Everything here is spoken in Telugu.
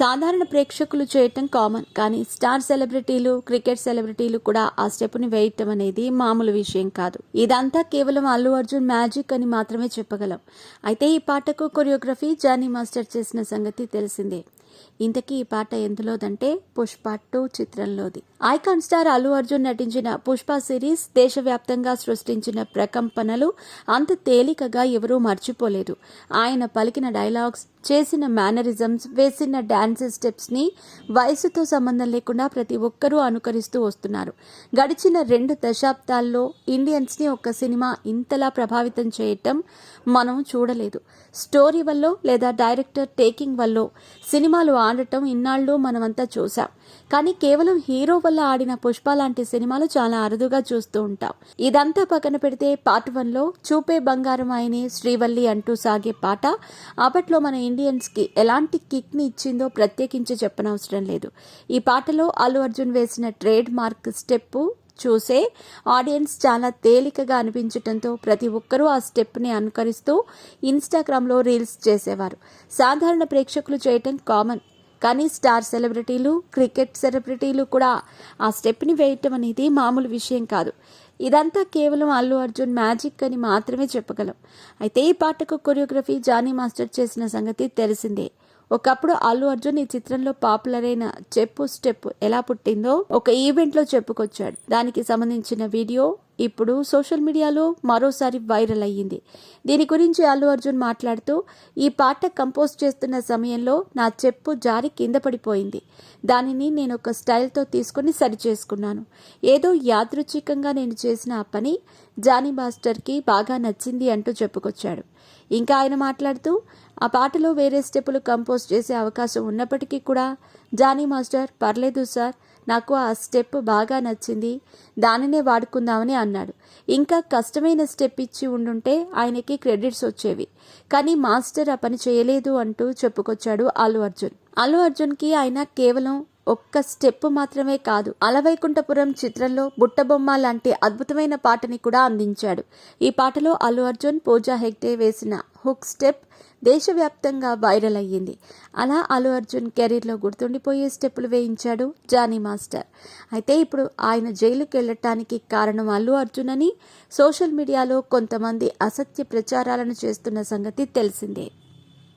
సాధారణ ప్రేక్షకులు చేయటం కామన్ కానీ స్టార్ సెలబ్రిటీలు క్రికెట్ సెలబ్రిటీలు కూడా ఆ స్టెప్ని వేయటం అనేది మామూలు విషయం కాదు. ఇదంతా కేవలం అల్లు అర్జున్ మ్యాజిక్ అని మాత్రమే చెప్పగలం. అయితే ఈ పాటకు కొరియోగ్రఫీ జానీ మాస్టర్ చేసిన సంగతి తెలిసిందే. ఇంతకీ ఈ పాట ఎందులోదంటే పుష్ప టూ చిత్రంలోది. ఐకాన్ స్టార్ అల్లు అర్జున్ నటించిన పుష్ప సిరీస్ దేశవ్యాప్తంగా సృష్టించిన ప్రకంపనలు అంత తేలికగా ఎవరూ మర్చిపోలేదు. ఆయన పలికిన డైలాగ్స్ చేసిన మేనరిజమ్స్ వేసిన డాన్స్ స్టెప్స్ని వయసుతో సంబంధం లేకుండా ప్రతి ఒక్కరూ అనుకరిస్తూ వస్తున్నారు. గడిచిన రెండు దశాబ్దాల్లో ఇండియన్స్ని ఒక సినిమా ఇంతలా ప్రభావితం చేయటం మనం చూడలేదు. స్టోరీ వల్ల లేదా డైరెక్టర్ టేకింగ్ వల్ల సినిమాలు ఆడటం ఇన్నాళ్ళు మనమంతా చూసాం. కానీ కేవలం హీరో వల్ల ఆడిన పుష్ప లాంటి సినిమాలు చాలా అరుదుగా చూస్తూ ఉంటాం. ఇదంతా పక్కన పెడితే పార్ట్ వన్లో చూపే బంగారం ఆయనే శ్రీవల్లి అంటూ సాగే పాట అప్పట్లో మన ఇండియన్స్కి ఎలాంటి కిక్ని ఇచ్చిందో ప్రత్యేకించి చెప్పనవసరం లేదు. ఈ పాటలో అల్లు అర్జున్ వేసిన ట్రేడ్ మార్క్ స్టెప్ చూసే ఆడియన్స్ చాలా తేలికగా అనిపించటంతో ప్రతి ఒక్కరూ ఆ స్టెప్ని అనుకరిస్తూ ఇన్స్టాగ్రామ్లో రీల్స్ చేసేవారు. సాధారణ ప్రేక్షకులు చేయటం కామన్ కానీ స్టార్ సెలబ్రిటీలు క్రికెట్ సెలబ్రిటీలు కూడా ఆ స్టెప్ని వేయటం అనేది మామూలు విషయం కాదు. ఇదంతా కేవలం అల్లు అర్జున్ మ్యాజిక్ అని మాత్రమే చెప్పగలం. అయితే ఈ పాటకు కొరియోగ్రఫీ జానీ మాస్టర్ చేసిన సంగతి తెలిసిందే. ఒకప్పుడు అల్లు అర్జున్ ఈ చిత్రంలో పాపులర్ అయిన చెప్పు స్టెప్ ఎలా పుట్టిందో ఒక ఈవెంట్లో చెప్పుకొచ్చాడు. దానికి సంబంధించిన వీడియో ఇప్పుడు సోషల్ మీడియాలో మరోసారి వైరల్ అయ్యింది. దీని గురించి అల్లు అర్జున్ మాట్లాడుతూ ఈ పాట కంపోజ్ చేస్తున్న సమయంలో నా చెప్పు జారి కింద పడిపోయింది. దానిని నేను ఒక స్టైల్తో తీసుకుని సరి చేసుకున్నాను. ఏదో యాదృచ్ఛికంగా నేను చేసిన ఆ పని జానీ మాస్టర్కి బాగా నచ్చింది అంటూ చెప్పుకొచ్చాడు. ఇంకా ఆయన మాట్లాడుతూ ఆ పాటలో వేరే స్టెప్పులు కంపోజ్ చేసే అవకాశం ఉన్నప్పటికీ కూడా జానీ మాస్టర్ పర్లేదు సార్. నాకు ఆ స్టెప్ బాగా నచ్చింది. దానినే వాడుకుందామని అన్నాడు. ఇంకా కష్టమైన స్టెప్ ఇచ్చి ఉండుంటే ఆయనకి క్రెడిట్స్ వచ్చేవి. కానీ మాస్టర్ ఆ పని చేయలేదు అంటూ చెప్పుకొచ్చాడు అల్లు అర్జున్. అల్లు అర్జున్కి ఆయన కేవలం ఒక్క స్టెప్ మాత్రమే కాదు అలవైకుంఠపురం చిత్రంలో బుట్టబొమ్మ లాంటి అద్భుతమైన పాటని కూడా అందించాడు. ఈ పాటలో అల్లు అర్జున్ పూజా హెగ్డే వేసిన హుక్ స్టెప్ దేశవ్యాప్తంగా వైరల్ అయ్యింది. అలా అల్లు అర్జున్ కెరీర్లో గుర్తుండిపోయే స్టెప్పులు వేయించాడు జానీ మాస్టర్. అయితే ఇప్పుడు ఆయన జైలుకి వెళ్ళటానికి కారణం అల్లు అర్జున్ అని సోషల్ మీడియాలో కొంతమంది అసత్య ప్రచారాలను చేస్తున్న సంగతి తెలిసిందే.